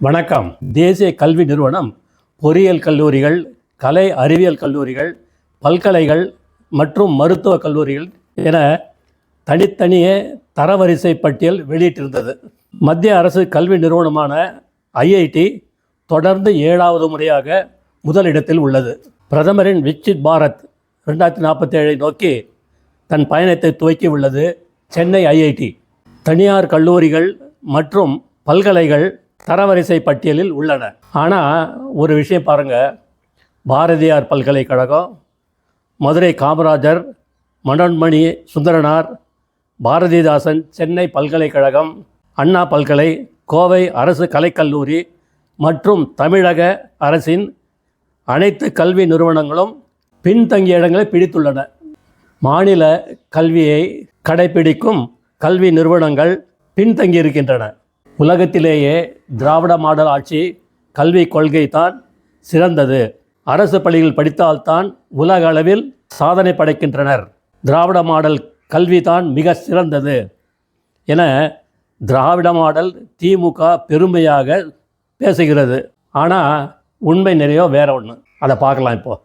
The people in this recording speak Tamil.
வணக்கம். தேசிய கல்வி நிறுவனம் பொறியியல் கல்லூரிகள் கலை அறிவியல் கல்லூரிகள் பல்கலைகள் மற்றும் மருத்துவ கல்லூரிகள் என தனித்தனியே தரவரிசை பட்டியல் வெளியிட்டிருந்தது. மத்திய அரசு கல்வி நிறுவனமான ஐஐடி தொடர்ந்து ஏழாவது முறையாக முதலிடத்தில் உள்ளது. பிரதமரின் விக்சித் பாரத் ரெண்டாயிரத்தி நாற்பத்தேழை நோக்கி தன் பயணத்தை துவக்கி உள்ளது சென்னை ஐஐடி தனியார் கல்லூரிகள் மற்றும் பல்கலைகள் தரவரிசை பட்டியலில் உள்ளன. ஆனால் ஒரு விஷயம் பாருங்கள் பாரதியார் பல்கலைக்கழகம் மதுரை காமராஜர் மனோன்மணி சுந்தரனார் பாரதிதாசன் சென்னை பல்கலைக்கழகம் அண்ணா பல்கலை கோவை அரசு கலைக்கல்லூரி மற்றும் தமிழக அரசின் அனைத்து கல்வி நிறுவனங்களும் பின்தங்கிய இடங்களை பிடித்துள்ளன. மாநில கல்வியை கடைபிடிக்கும் கல்வி நிறுவனங்கள் பின்தங்கியிருக்கின்றன. உலகத்திலேயே திராவிட மாடல் ஆட்சி கல்வி கொள்கை தான் சிறந்தது. அரசு பள்ளியில் படித்தால்தான் உலக அளவில் சாதனை படைக்கின்றனர். திராவிட மாடல் கல்வி தான் மிக சிறந்தது. என திராவிட மாடல் திமுக பெருமையாக பேசுகிறது. ஆனால் உண்மை நிறைய வேற ஒன்று அதை பார்க்கலாம் இப்போது